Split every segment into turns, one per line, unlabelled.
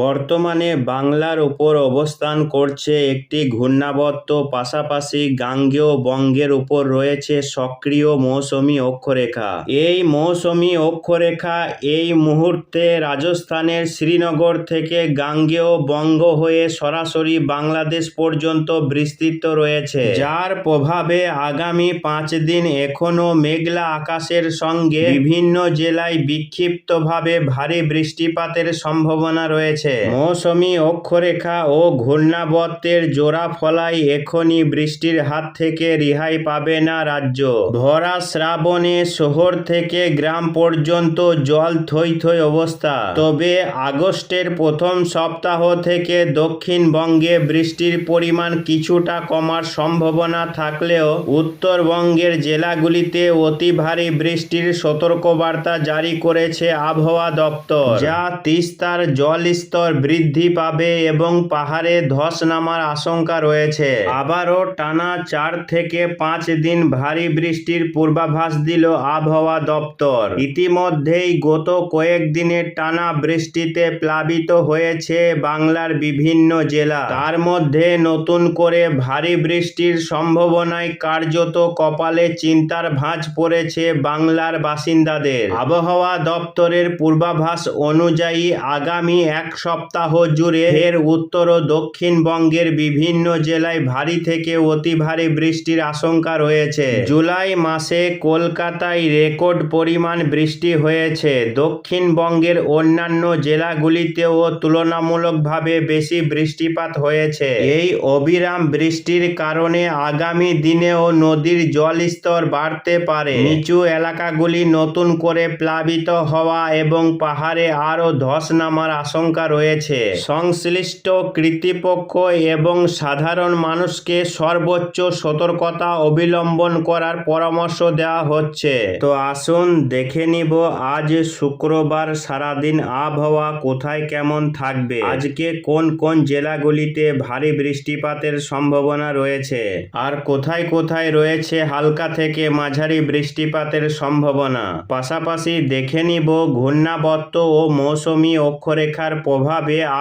বর্তমানে বাংলার উপর অবস্থান করছে একটি ঘূর্ণাবর্ত, পাশাপাশি গাঙ্গেয় বঙ্গের উপর রয়েছে সক্রিয় মৌসুমী অক্ষরেখা। এই মৌসুমী অক্ষরেখা এই মুহূর্তে রাজস্থানের শ্রীনগর থেকে গাঙ্গেয় বঙ্গ হয়ে সরাসরি বাংলাদেশ পর্যন্ত বিস্তৃত রয়েছে। যার প্রভাবে আগামী পাঁচ দিন এখনও মেঘলা আকাশের সঙ্গে বিভিন্ন জেলায় বিক্ষিপ্তভাবে ভারী বৃষ্টিপাতের সম্ভাবনা রয়েছে। মৌসুমী অক্ষরেখা ও ঘূর্ণাবর্তের জোড়া ফলায় এখনই বৃষ্টির হাত থেকে রেহাই পাবে না রাজ্য। ভরা শ্রাবণে শহর থেকে গ্রাম পর্যন্ত জল থই থই অবস্থা। তবে আগস্টের প্রথম সপ্তাহ থেকে দক্ষিণবঙ্গে বৃষ্টির পরিমাণ কিছুটা কমার সম্ভাবনা থাকলেও উত্তরবঙ্গের জেলাগুলিতে অতি ভারী বৃষ্টির সতর্কবার্তা জারি করেছে আবহাওয়া দপ্তর। যা তিস্তার জলস্তর বৃদ্ধি পাবে এবং পাহাড়ে ধস নামার আশঙ্কা রয়েছে। আবারও টানা চার থেকে পাঁচ দিন ভারী বৃষ্টির পূর্বাভাস দিল আবহাওয়া দপ্তর। ইতিমধ্যেই গত কয়েকদিনের টানা বৃষ্টিতে প্লাবিত হয়েছে বাংলার বিভিন্ন জেলা। তার মধ্যে নতুন করে ভারী বৃষ্টির সম্ভাবনায় কার্যত কপালে চিন্তার ভাঁজ পড়েছে বাংলার বাসিন্দাদের। আবহাওয়া দপ্তরের পূর্বাভাস অনুযায়ী আগামী এক সপ্তাহ জুড়ে এর উত্তর ও দক্ষিণবঙ্গের বিভিন্ন জেলায় ভারী থেকে অতি ভারী বৃষ্টির আশঙ্কা রয়েছে। জুলাই মাসে কলকাতায় রেকর্ড পরিমাণ বৃষ্টি হয়েছে। দক্ষিণবঙ্গের অন্যান্য জেলাগুলিতেও তুলনামূলকভাবে বেশি বৃষ্টিপাত হয়েছে। এই অবিরাম বৃষ্টির কারণে আগামী দিনেও নদীর জলস্তর বাড়তে পারে। নিচু এলাকাগুলি নতুন করে প্লাবিত হওয়া এবং পাহাড়ে আরও ধস নামার আশঙ্কা রয়েছে। সংশ্লিষ্ট কর্তৃপক্ষ এবং সাধারণ মানুষকে সর্বোচ্চ সতর্কতা অবলম্বন করার পরামর্শ দেওয়া হচ্ছে। তো আসুন দেখে নিব, আজ শুক্রবার সারাদিন আবহাওয়া কোথায় কেমন থাকবে? আজকে কোন কোন জেলাগুলিতে ভারী বৃষ্টিপাতের সম্ভাবনা রয়েছে? আর কোথায় কোথায় রয়েছে হালকা থেকে মাঝারি বৃষ্টিপাতের সম্ভাবনা? পাশাপাশি দেখে নিব, ঘূর্ণাবর্ত ও মৌসুমি অক্ষরেখার প্রভাবে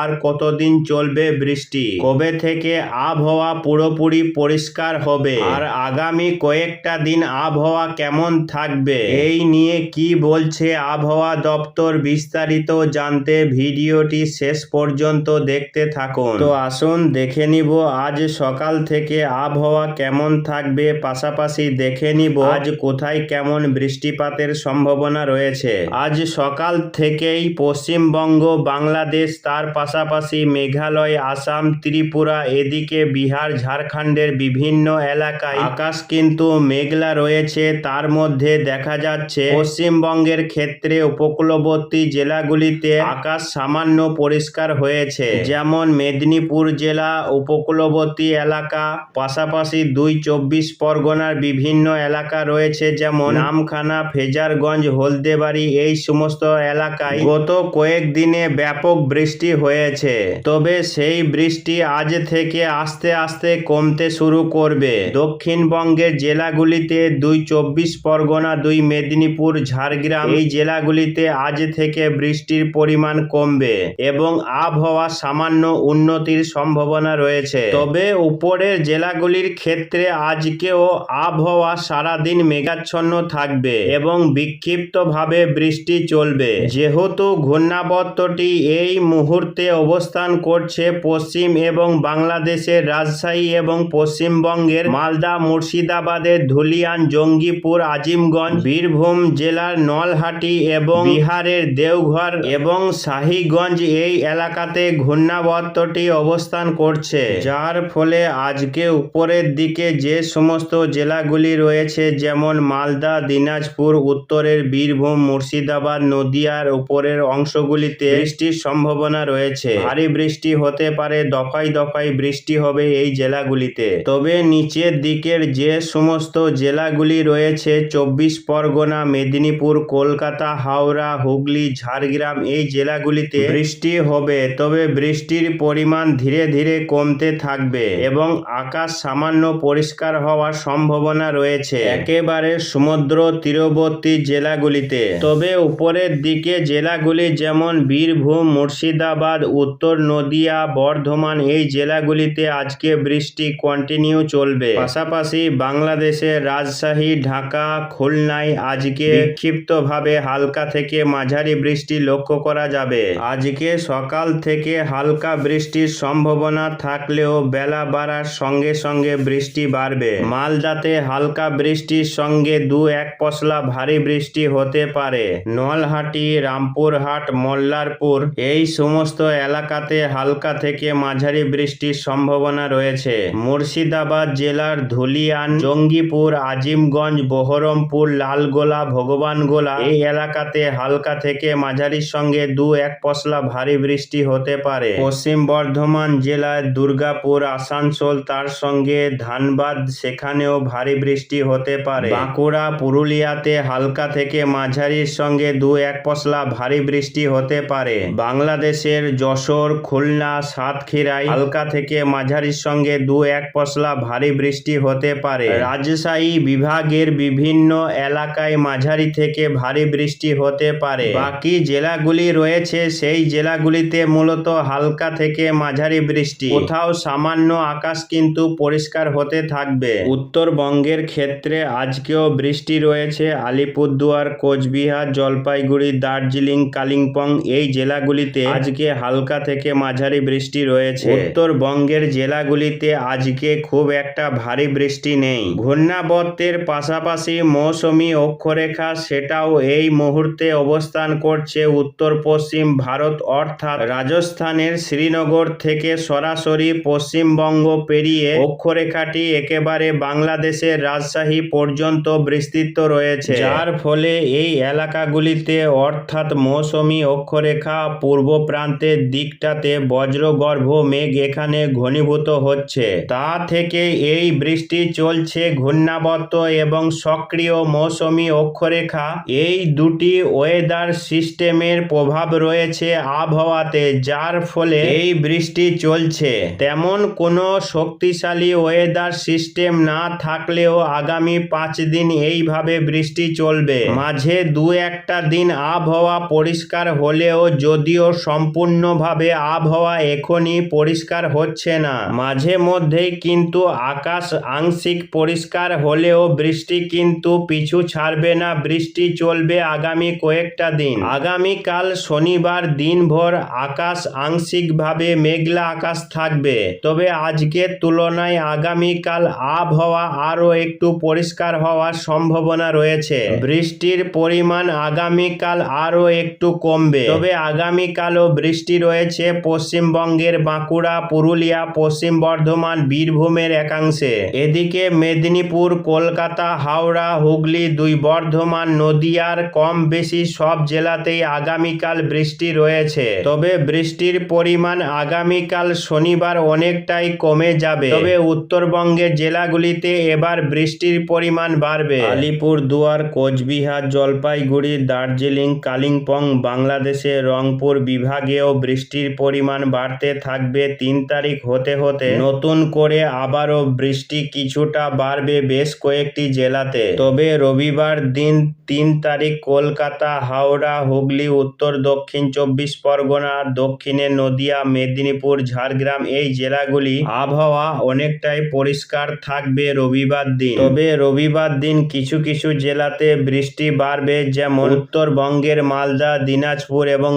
আর কতদিন চলবে বৃষ্টি? কবে থেকে আবহাওয়া পুরোপুরি পরিষ্কার হবে? আর আগামী কয়েকটা দিন আবহাওয়া কেমন থাকবে? এই নিয়ে কি বলছে আবহাওয়া দপ্তর বিস্তারিত জানতে ভিডিওটি শেষ পর্যন্ত দেখতে থাকুন। তো আসুন দেখে নিব আজ সকাল থেকে আবহাওয়া কেমন থাকবে, পাশাপাশি দেখে নিব আজ কোথায় কেমন বৃষ্টিপাতের সম্ভাবনা রয়েছে। আজ সকাল থেকেই পশ্চিমবঙ্গ, বাংলাদেশ তার পাশাপাশি মেঘালয়, আসাম, ত্রিপুরা, এদিকে বিহার, ঝাড়খণ্ডের বিভিন্ন এলাকায় আকাশ কিন্তু মেঘলা রয়েছে। তার মধ্যে দেখা যাচ্ছে, পশ্চিমবঙ্গের ক্ষেত্রে উপকূলবর্তী জেলাগুলিতে আকাশ সামান্য পরিষ্কার হয়েছে। যেমন মেদিনীপুর জেলা, উপকূলবর্তী এলাকা, পাশাপাশি দুই চব্বিশ পরগনার বিভিন্ন এলাকা রয়েছে, যেমন নামখানা, ফেজারগঞ্জ, হলদেবাড়ি, এই সমস্ত এলাকায় গত কয়েকদিনে ব্যাপক বৃষ্টি হয়েছে। তবে সেই বৃষ্টি আজ থেকে আস্তে আস্তে কমতে শুরু করবে। দক্ষিণবঙ্গের জেলাগুলিতে দুই চব্বিশ পরগনা, দুই মেদিনীপুর, ঝাড়গ্রাম এই জেলাগুলিতে আজ থেকে বৃষ্টির পরিমাণ কমবে এবং আবহাওয়া সামান্য উন্নতির সম্ভাবনা রয়েছে। তবে উপরের জেলাগুলির ক্ষেত্রে আজকেও আবহাওয়া সারাদিন মেঘাচ্ছন্ন থাকবে এবং বিক্ষিপ্তভাবে বৃষ্টি চলবে। যেহেতু ঘূর্ণাবর্তটি এই মুহূর্তে অবস্থান করছে পশ্চিম এবং বাংলাদেশের রাজশাহী এবং পশ্চিমবঙ্গের মালদা, মুর্শিদাবাদের ধুলিয়ান, জঙ্গিপুর, আজিমগঞ্জ, বীরভূম জেলার নলহাটি এবং বিহারের দেওঘর এবং শাহীগঞ্জ এই এলাকাতে ঘূর্ণাবর্তটি অবস্থান করছে। যার ফলে আজকে উপরের দিকে যে সমস্ত জেলাগুলি রয়েছে, যেমন মালদা, দিনাজপুর, উত্তরের বীরভূম, মুর্শিদাবাদ, নদিয়ার উপরের অংশগুলিতে বৃষ্টির সম্ভাবনা রয়েছে। ভারী বৃষ্টি হতে পারে, দফায় দফায় বৃষ্টি হবে এই জেলাগুলিতে। তবে নিচের দিকের যে সমস্ত জেলাগুলি রয়েছে, চব্বিশ পরগনা, মেদিনীপুর, কলকাতা, হাওড়া, হুগলি, ঝাড়গ্রাম এই জেলাগুলিতে বৃষ্টি হবে। তবে বৃষ্টির পরিমাণ ধীরে ধীরে কমতে থাকবে এবং আকাশ সামান্য পরিষ্কার হওয়ার সম্ভাবনা রয়েছে। একেবারে সমুদ্র তীরবর্তী জেলাগুলিতে। তবে উপরের দিকে জেলাগুলি যেমন বীরভূম, মুর্শিদাবাদ মুর্শিদাবাদ, উত্তর নদিয়া, বর্ধমান এই জেলাগুলিতে আজকে বৃষ্টি কন্টিনিউ চলবে। পাশাপাশি বাংলাদেশের রাজশাহী, ঢাকা, খুলনায় আজকে বিক্ষিপ্তভাবে হালকা থেকে মাঝারি বৃষ্টি লক্ষ্য করা যাবে। আজকে সকাল থেকে হালকা বৃষ্টির সম্ভাবনা থাকলেও বেলা বাড়ার সঙ্গে সঙ্গে বৃষ্টি বাড়বে। মালদাতে হালকা বৃষ্টির সঙ্গে দু এক পশলা ভারী বৃষ্টি হতে পারে। নলহাটি, রামপুরহাট, মোল্লারপুর এই সমস্ত এলাকাতে হালকা থেকে মাঝারি বৃষ্টির সম্ভাবনা রয়েছে। মুর্শিদাবাদ জেলার ধুলিয়ান, জঙ্গিপুর, আজিমগঞ্জ, বহরমপুর, লালগোলা, ভগবানগোলা এই এলাকাতে হালকা থেকে মাঝারির সঙ্গে দু এক পশলা ভারী বৃষ্টি হতে পারে। পশ্চিম বর্ধমান জেলায় দুর্গাপুর, আসানসোল তার সঙ্গে ধানবাদ সেখানেও ভারী বৃষ্টি হতে পারে। বাঁকুড়া, পুরুলিয়াতে হালকা থেকে মাঝারির সঙ্গে দু এক পশলা ভারী বৃষ্টি হতে পারে। বাংলাদেশের যশোর, খুলনা সাতক্ষীরায় হালকা থেকে মাঝারির সঙ্গে দু এক পশলা ভারী বৃষ্টি হতে পারে। রাজশাহী বিভাগের বিভিন্ন এলাকায় মাঝারি থেকে ভারী বৃষ্টি হতে পারে। বাকি জেলাগুলি রয়েছে, সেই জেলাগুলিতে মূলত হালকা থেকে মাঝারি বৃষ্টি। কোথাও সামান্য আকাশ কিন্তু পরিষ্কার হতে থাকবে। উত্তরবঙ্গের ক্ষেত্রে আজকেও বৃষ্টি রয়েছে। আলিপুরদুয়ার, কোচবিহার, জলপাইগুড়ি, দার্জিলিং, কালিম্পং এই জেলাগুলিতে। আজকে হালকা থেকে মাঝারি বৃষ্টি রয়েছে। উত্তরবঙ্গের জেলাগুলিতে আজকে খুব একটা ভারী বৃষ্টি নেই। ঘূর্ণাবর্তের পাশাপাশি মৌসুমি অক্ষরেখা সেটাও এই মুহূর্তে অবস্থান করছে উত্তর পশ্চিম ভারত অর্থাৎ রাজস্থানের শ্রীনগর থেকে সরাসরি পশ্চিমবঙ্গ পেরিয়ে অক্ষরেখাটি একেবারে বাংলাদেশের রাজশাহী পর্যন্ত বিস্তৃত রয়েছে। যার ফলে এই এলাকাগুলিতে অর্থাৎ মৌসুমি অক্ষরেখা পূর্ব প্রান্তের দিকটাতে বজ্রগর্ভ মেঘ এখানে ঘনীভূত হচ্ছে। তা থেকে এই বৃষ্টি চলছে ঘূর্ণাবর্ত এবং সক্রিয় মৌসুমি অক্ষরেখা। এই দুটি ওয়েদার সিস্টেমের প্রভাব রয়েছে আবহাওয়াতে, যার ফলে এই বৃষ্টি চলছে। তেমন কোনো শক্তিশালী ওয়েদার সিস্টেম না থাকলেও আগামী পাঁচ দিন এইভাবে বৃষ্টি চলবে। মাঝে দু একটা দিন আবহাওয়া পরিষ্কার হলেও যদিও সম্পূর্ণভাবে আবহাওয়া এখনই পরিষ্কার হচ্ছে না। মাঝে মধ্যেই কিন্তু আকাশ আংশিক পরিষ্কার হলেও বৃষ্টি কিন্তু পিছু ছাড়বে না, বৃষ্টি চলবে আগামী কয়েকটা দিন। আগামীকাল শনিবার দিনভর আকাশ আংশিকভাবে মেঘলা আকাশ থাকবে। তবে আজকের তুলনায় আগামীকাল আবহাওয়া আরও একটু পরিষ্কার হওয়ার সম্ভাবনা রয়েছে। বৃষ্টির পরিমাণ আগামীকাল আরও একটু কমবে। তবে আগামীকালও বৃষ্টি রয়েছে পশ্চিমবঙ্গের বাঁকুড়া, পুরুলিয়া, পশ্চিম বর্ধমান, বীরভূমের একাংশে। এদিকে মেদিনীপুর, কলকাতা, হাওড়া, হুগলি, দুই বর্ধমান, নদিয়ার কম বেশি সব জেলাতেই আগামীকাল বৃষ্টি রয়েছে। তবে বৃষ্টির পরিমাণ আগামীকাল শনিবার অনেকটাই কমে যাবে। তবে উত্তরবঙ্গের জেলাগুলিতে এবার বৃষ্টির পরিমাণ বাড়বে। আলিপুর দুয়ার কোচবিহার, জলপাইগুড়ি, দার্জিলিং, কালিম্পং, বাংলাদেশে রংপুর বিভাগেও বৃষ্টির পরিমাণ বাড়তে থাকবে তিন তারিখ হতে হতে। নতুন করে আবারও বৃষ্টি কিছুটা বাড়বে বেশ কয়েকটি জেলাতে। তবে রবিবার দিন তিন তারিখ কলকাতা, হাওড়া, হুগলি, উত্তর, দক্ষিণ চব্বিশ পরগনা, দক্ষিণে নদিয়া, মেদিনীপুর, ঝাড়গ্রাম এই জেলাগুলি আবহাওয়া অনেকটাই পরিষ্কার থাকবে রবিবার দিন। তবে রবিবার দিন কিছু কিছু জেলাতে বৃষ্টি বাড়বে যেমন উত্তরবঙ্গের মালদা, দিনাজপুর এবং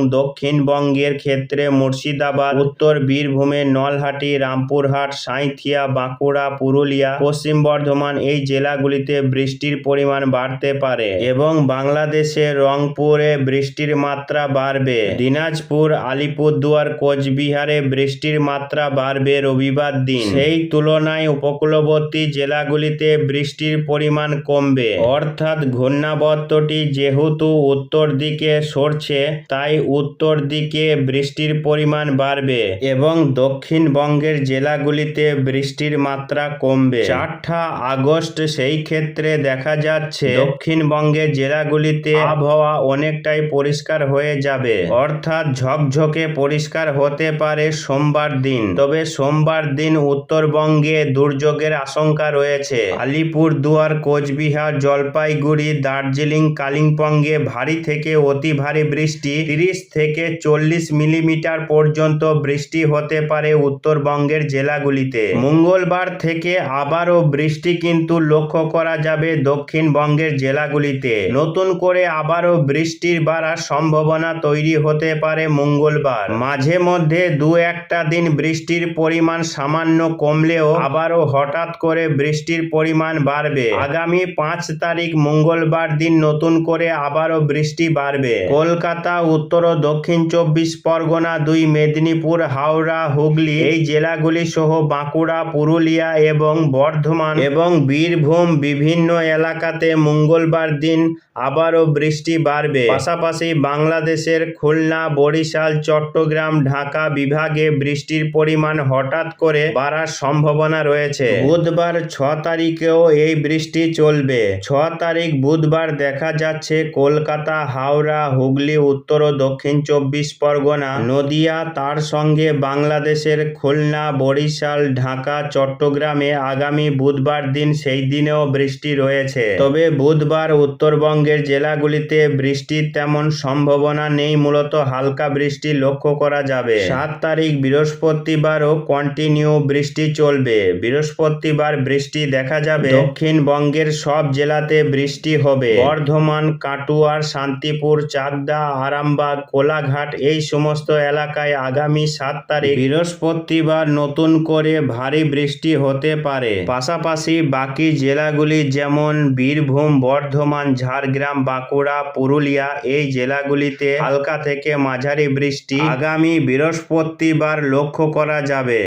দক্ষিণবঙ্গের ক্ষেত্রে মুর্শিদাবাদ, উত্তর বীরভূমে নলহাটি, রামপুরহাট, সাঁইথিয়া, বাঁকুড়া, পুরুলিয়া, পশ্চিম বর্ধমান এই জেলাগুলিতে বৃষ্টির পরিমাণ বাড়তে পারে এবং বাংলাদেশে রংপুরে বৃষ্টির মাত্রা বাড়বে। দিনাজপুর, আলিপুরদুয়ার, কোচবিহারে বৃষ্টির মাত্রা বাড়বে রবিবার দিন। সেই তুলনায় উপকূলবর্তী জেলাগুলিতে বৃষ্টির পরিমাণ কমবে। অর্থাৎ ঘূর্ণাবর্তটি যেহেতু উত্তর দিকে সরছে, তাই উত্তর দিকে বৃষ্টির পরিমাণ বাড়বে এবং দক্ষিণবঙ্গের জেলাগুলিতে বৃষ্টির মাত্রা কমবে। চারটা আগস্ট সেই ক্ষেত্রে দেখা যাচ্ছে দক্ষিণবঙ্গের জেলাগুলিতে আবহাওয়া অনেকটাই পরিষ্কার হয়ে যাবে। অর্থাৎ ঝকঝকে পরিষ্কার হতে পারে সোমবার দিন। তবে সোমবার দিন উত্তরবঙ্গে দুর্যোগের আশঙ্কা রয়েছে। আলিপুর দুয়ার কোচবিহার, জলপাইগুড়ি, দার্জিলিং, কালিম্পংয়ে ভারী থেকে অতি ভারী বৃষ্টি, তিরিশ থেকে চল্লিশ মিলিমিটার পর্যন্ত বৃষ্টি হতে পারে উত্তরবঙ্গের জেলাগুলিতে। মঙ্গলবার থেকে আবারও বৃষ্টি কিন্তু লক্ষ্য করা যাবে দক্ষিণবঙ্গের জেলাগুলিতে। নতুন করে আবারও বৃষ্টির বাড়ার সম্ভাবনা তৈরি হতে পারে মঙ্গলবার। মাঝে মধ্যে দু একটা দিন বৃষ্টির পরিমাণ সামান্য কমলেও আবারও হঠাৎ করে বৃষ্টির পরিমাণ বাড়বে। আগামী পাঁচ তারিখ মঙ্গলবার দিন নতুন করে আবারও বৃষ্টি বাড়বে। কলকাতা, উত্তর ও দক্ষিণ চব্বিশ পরগনা, দুই মেদিনীপুর, হাওড়া, হুগলি এই জেলাগুলি সহ বাঁকুড়া, পুরুলিয়া এবং বর্ধমান এবং বীরভূম বিভিন্ন এলাকাতে মঙ্গলবার দিন আবারও বৃষ্টি বাড়বে। পাশাপাশি বাংলাদেশের খুলনা, বরিশাল, চট্টগ্রাম, ঢাকা বিভাগে বৃষ্টির পরিমাণ হঠাৎ করে বাড়ার সম্ভাবনা রয়েছে। বুধবার ছ তারিখেও এই বৃষ্টি চলবে। ছ তারিখ বুধবার দেখা যাচ্ছে কলকাতা, হাওড়া, হুগলি, উত্তর ও দক্ষিণ চব্বিশ পরগনা। নদিয়া তার সঙ্গে বাংলাদেশের খুলনা, বরিশাল, ঢাকা, চট্টগ্রামে আগামী বুধবার দিন সেই দিনেও বৃষ্টি রয়েছে। তবে বুধবার উত্তরবঙ্গের জেলাগুলিতে বৃষ্টির তেমন সম্ভাবনা নেই, মূলত হালকা বৃষ্টি লক্ষ্য করা যাবে। সাত তারিখ বৃহস্পতিবারও কন্টিনিউ বৃষ্টি চলবে। বৃহস্পতিবার বৃষ্টি দেখা যাবে। দক্ষিণবঙ্গের সব জেলাতে বৃষ্টি হবে। বর্ধমান, কাটুয়ার, শান্তিপুর, চাকদা, আরামবাগ, কোলাঘাট এই সমস্ত এলাকায় আগামী সাত তারিখ বৃহস্পতিবার নতুন করে ভারী বৃষ্টি হতে পারে। পাশাপাশি বাকি জেলাগুলি যেমন বীরভূম, বর্ধমান, ঝাড়গ্রাম, বাঁকুড়া, পুরুলিয়া, এই জেলাগুলিতে হালকা থেকে মাঝারি বৃষ্টি আগামী বৃহস্পতিবার লক্ষ্য করা যাবে।